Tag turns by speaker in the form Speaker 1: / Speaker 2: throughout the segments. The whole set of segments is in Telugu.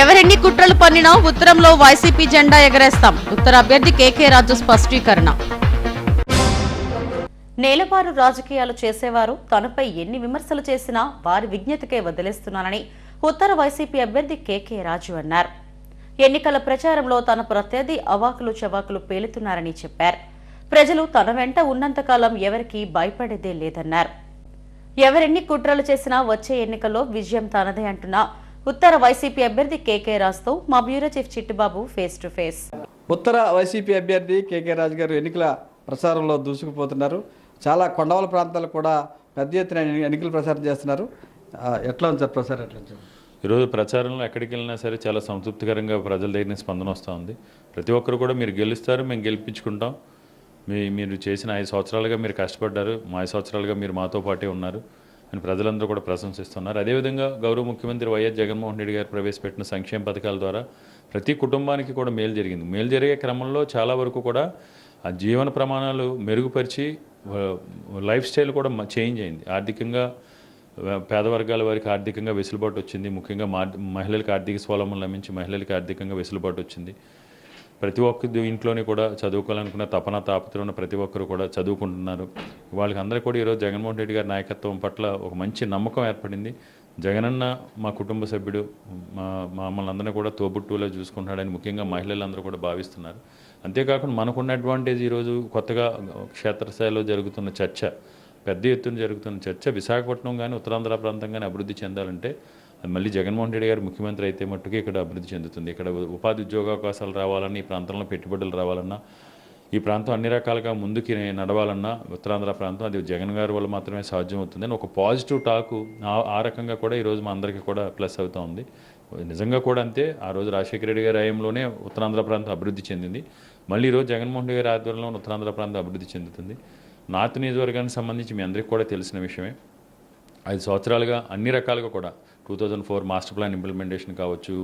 Speaker 1: ఎవరెన్ని కుట్రలు పన్నినా ఉత్తరంలో వైసీపీ జెండా ఎగరేస్తాం. ఉత్తర అభ్యర్థి కేకే రాజు స్పష్టీకరణ. నేలపారు రాజకీయాలు చేసేవారు తనపై ఎన్ని విమర్శలు చేసినా వారి విజ్ఞతకే వదిలేస్తున్నానని ఉత్తర వైసీపీ అభ్యర్థి కేకే రాజు అన్నారు. ఎన్నికల ప్రచారంలో తన ప్రత్యర్థి అవాకులు చవాకులు పేలుతున్నారని చెప్పారు. ప్రజలు తన వెంట ఉన్నంతకాలం ఎవరికీ భయపడేదే లేదన్నారు. ఎవరెన్ని కుట్రలు చేసినా వచ్చే ఎన్నికల్లో విజయం తనదే అంటున్నా ఉత్తర వైసీపీ అభ్యర్థి కేకే రాజుతో మా bureau chief Chittubabu face to face.
Speaker 2: Uttara YCP అభ్యర్థి కేకే రాజు గారు ఎన్నికల ప్రచారంలో దూసుకుపోతున్నారు. చాలా కొండవల ప్రాంతాలు కూడా పెద్ద ఎత్తున ఎన్ని- ఎన్నికల ప్రచారం చేస్తున్నారు. ఎట్లా ఉంది సార్ ప్రచారం ఎట్లా ఉంది?
Speaker 3: ఈరోజు ప్రచారంలో ఎక్కడికి వెళ్ళినా సరే చాలా సంతృప్తికరంగా ప్రజల దగ్గర నుంచి స్పందన వస్తూ ఉంది. ప్రతి ఒక్కరు కూడా మీరు గెలుస్తారు మేము గెలిపించుకుంటాం. మీ మీరు చేసిన ఐదు సంవత్సరాలుగా మీరు కష్టపడ్డారు మా ఐదు సంవత్సరాలుగా మీరు మాతో పాటే ఉన్నారు. అని ప్రజలందరూ కూడా ప్రశంసిస్తున్నారు. అదేవిధంగా గౌరవ ముఖ్యమంత్రి వైఎస్ జగన్మోహన్ రెడ్డి గారు ప్రవేశపెట్టిన సంక్షేమ పథకాల ద్వారా ప్రతి కుటుంబానికి కూడా మేలు జరిగింది. మేలు జరిగే క్రమంలో చాలా వరకు కూడా ఆ జీవన ప్రమాణాలు మెరుగుపరిచి లైఫ్ స్టైల్ కూడా చేంజ్ అయింది. ఆర్థికంగా పేద వర్గాల వారికి ఆర్థికంగా వెసులుబాటు వచ్చింది. ముఖ్యంగా మహిళలకు ఆర్థిక స్వావలంబన లభించి మహిళలకు ఆర్థికంగా వెసులుబాటు వచ్చింది. ప్రతి ఒక్క ఇంట్లోని కూడా చదువుకోవాలనుకున్న తపన తాపత్రం ఉన్న ప్రతి ఒక్కరు కూడా చదువుకుంటున్నారు. వాళ్ళకి అందరూ కూడా ఈరోజు జగన్మోహన్ రెడ్డి గారి నాయకత్వం పట్ల ఒక మంచి నమ్మకం ఏర్పడింది. జగనన్న మా కుటుంబ సభ్యుడు మా మమ్మల్ని అందరినీ కూడా తోబుట్టులో చూసుకుంటున్నాడని ముఖ్యంగా మహిళలందరూ కూడా భావిస్తున్నారు. అంతేకాకుండా మనకున్న అడ్వాంటేజ్ ఈరోజు కొత్తగా క్షేత్రస్థాయిలో జరుగుతున్న చర్చ పెద్ద ఎత్తున జరుగుతున్న చర్చ విశాఖపట్నం కానీ ఉత్తరాంధ్ర ప్రాంతం కానీ అభివృద్ధి చెందాలంటే మళ్ళీ జగన్మోహన్ రెడ్డి గారు ముఖ్యమంత్రి అయితే మట్టుకు ఇక్కడ అభివృద్ధి చెందుతుంది. ఇక్కడ ఉపాధి ఉద్యోగావకాశాలు రావాలన్నా ఈ ప్రాంతంలో పెట్టుబడులు రావాలన్నా ఈ ప్రాంతం అన్ని రకాలుగా ముందుకి నడవాలన్నా ఉత్తరాంధ్ర ప్రాంతం అది జగన్ గారి వల్ల మాత్రమే సాధ్యం అని ఒక పాజిటివ్ టాకు ఆ- ఆ రకంగా కూడా ఈరోజు మా అందరికీ కూడా ప్లస్ అవుతూ ఉంది. నిజంగా కూడా అంతే. ఆ రోజు రాజశేఖర రెడ్డి గారి హయాంలోనే ఉత్తరాంధ్ర ప్రాంతం అభివృద్ధి చెందింది. మళ్ళీ ఈరోజు జగన్మోహన్ రెడ్డి గారి ఆధ్వర్యంలో ఉత్తరాంధ్ర ప్రాంతం అభివృద్ధి చెందుతుంది. నార్త్ నియోజకవర్గానికి సంబంధించి మీ అందరికీ కూడా తెలిసిన విషయమే. ఐదు సంవత్సరాలుగా అన్ని రకాలుగా కూడా two thousand four master plan implementation కావచ్చు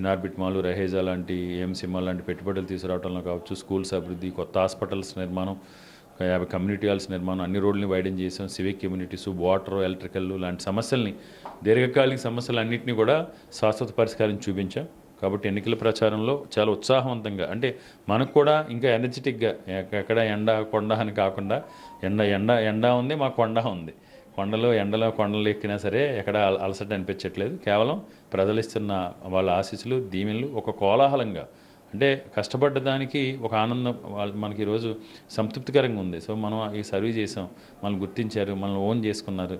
Speaker 3: ఇనార్బిట్ మాలు రహేజా లాంటి ఏఎంసీఎంఆర్ లాంటి పెట్టుబడులు తీసుకురావడంలో కావచ్చు స్కూల్స్ అభివృద్ధి కొత్త హాస్పిటల్స్ నిర్మాణం యాభై కమ్యూనిటీ హాల్స్ నిర్మాణం అన్ని రోడ్లని వైడెన్ చేసాం సివిక్ కమ్యూనిటీస్ వాటర్ ఎలక్ట్రికల్ లాంటి సమస్యల్ని దీర్ఘకాలిక సమస్యలు అన్నింటినీ కూడా శాశ్వత పరిష్కారం చూపించాం. కాబట్టి ఎన్నికల ప్రచారంలో చాలా ఉత్సాహవంతంగా అంటే మనకు కూడా ఇంకా ఎనర్జెటిక్గా ఎక్కడ ఎండ కొండ అని కాకుండా ఎండ ఎండ ఎండ ఉంది మా కొండ ఉంది. కొండలు ఎండలో కొండలు ఎక్కినా సరే ఎక్కడ అలసట అనిపించట్లేదు. కేవలం ప్రజలు ఇస్తున్న వాళ్ళ ఆశీస్సులు దీవెనలు ఒక కోలాహలంగా అంటే కష్టపడ్డ దానికి ఒక ఆనందం వాళ్ళు మనకి ఈరోజు సంతృప్తికరంగా ఉంది. సో మనం ఈ సర్వీ చేసాం మనల్ని గుర్తించారు మనల్ని ఓన్ చేసుకున్నారు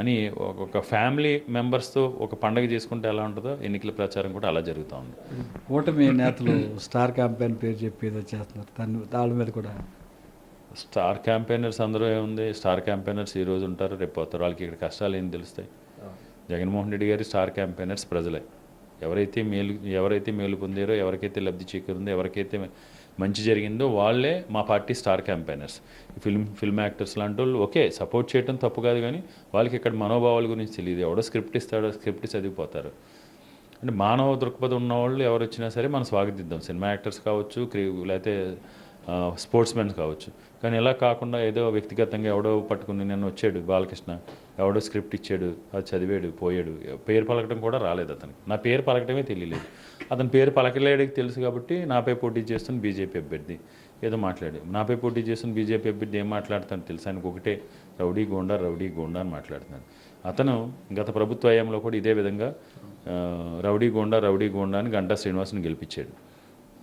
Speaker 3: అని ఒక- ఫ్యామిలీ మెంబర్స్తో ఒక పండగ చేసుకుంటే ఎలా ఉంటుందో ఎన్నికల ప్రచారం కూడా అలా జరుగుతూ ఉంది.
Speaker 2: ఓటమి నేతలు స్టార్ క్యాంపెయిన్ పేరు చెప్పి ఏదో చేస్తున్నారు. దాన్ని దాని మీద కూడా
Speaker 3: స్టార్ క్యాంపెయినర్స్ అందరూ ఏముంది? స్టార్ క్యాంపెయినర్స్ ఈ రోజు ఉంటారు రేపు పోతారు. వాళ్ళకి ఇక్కడ కష్టాలు ఏం తెలుస్తాయి? జగన్మోహన్ రెడ్డి గారి స్టార్ క్యాంపెయినర్స్ ప్రజలే. ఎవరైతే మేలు ఎవరైతే మేలు పొందారో ఎవరికైతే లబ్ధి చేకూరిందో ఎవరికైతే మంచి జరిగిందో వాళ్ళే మా party star campaigners. Film film actors లాంటి వాళ్ళు ఓకే సపోర్ట్ చేయడం తప్పు కాదు కానీ వాళ్ళకి ఇక్కడ మనోభావాల గురించి తెలియదు. ఎవడో స్క్రిప్ట్ ఇస్తాడో స్క్రిప్ట్ చదివిపోతారు. అంటే మానవ దృక్పథం ఉన్న వాళ్ళు ఎవరు వచ్చినా సరే మనం స్వాగతిద్దాం. సినిమా యాక్టర్స్ కావచ్చు క్రీ లేకపోతే స్పోర్ట్స్ మెన్స్ కావచ్చు. కానీ ఇలా కాకుండా ఏదో వ్యక్తిగతంగా ఎవడో పట్టుకుని నేను వచ్చాడు బాలకృష్ణ ఎవడో స్క్రిప్ట్ ఇచ్చాడు అది చదివాడు పోయాడు. పేరు పలకడం కూడా రాలేదు అతనికి. నా పేరు పలకటమే తెలియలేదు. అతని పేరు పలకలేడికి తెలుసు కాబట్టి నాపై పోటీ చేస్తున్న బీజేపీ అభ్యర్థి ఏదో మాట్లాడి నాపై పోటీ చేస్తున్న బీజేపీ అభ్యర్థి ఏం మాట్లాడతాను తెలుసు. ఆయనకు ఒకటే రౌడీ గోండా రౌడీ గోండా అని మాట్లాడుతున్నాను అతను గత ప్రభుత్వ హయాంలో కూడా ఇదే విధంగా రౌడీ గోండా రౌడీ గోండా అని గంటా శ్రీనివాసుని గెలిపించాడు.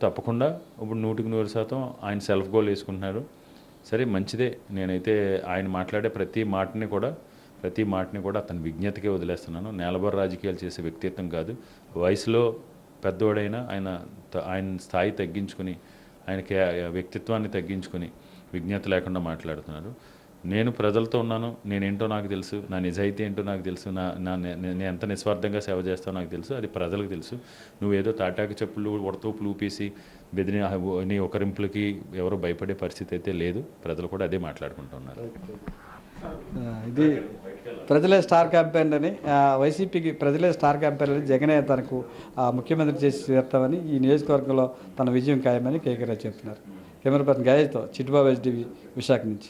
Speaker 3: తప్పకుండా. ఇప్పుడు నూటికి నూరు శాతం ఆయన సెల్ఫ్ గోల్ వేసుకుంటున్నారు. సరే మంచిదే. నేనైతే ఆయన మాట్లాడే ప్రతి మాటని కూడా ప్రతి మాటని కూడా అతని విజ్ఞతకే వదిలేస్తున్నాను. నేలబర రాజకీయాలు చేసే వ్యక్తిత్వం కాదు. వయసులో పెద్దోడైనా ఆయన త- ఆయన స్థాయి తగ్గించుకుని ఆయనకి వ్యక్తిత్వాన్ని తగ్గించుకుని విజ్ఞత లేకుండా మాట్లాడుతున్నారు. నేను ప్రజలతో ఉన్నాను నేనేంటో నాకు తెలుసు నా నిజాయితీ ఏంటో నాకు తెలుసు నా నా నే- నేను ఎంత నిస్వార్థంగా సేవ చేస్తానో నాకు తెలుసు అది ప్రజలకు తెలుసు. నువ్వేదో తాటాకు చెప్పులు ఉడతూపులు ఊపేసి బెదిరి నీ ఒకరింపులకి ఎవరు భయపడే పరిస్థితి అయితే లేదు ప్రజలు కూడా అదే మాట్లాడుకుంటున్నారు
Speaker 2: ఇది ప్రజలే స్టార్ క్యాంపెయిన్ అని వైసీపీకి ప్రజలే స్టార్ క్యాంపెయిన్ అని జగనే తనకు ఆ, ముఖ్యమంత్రి చేసి చేస్తామని ఈ నియోజకవర్గంలో తన విజయం ఖాయమని కేకే చెప్తున్నారు. కెమెరా పర్సన్ గాయతో చిట్టుబాబు హెచ్డివి విశాఖ నుంచి.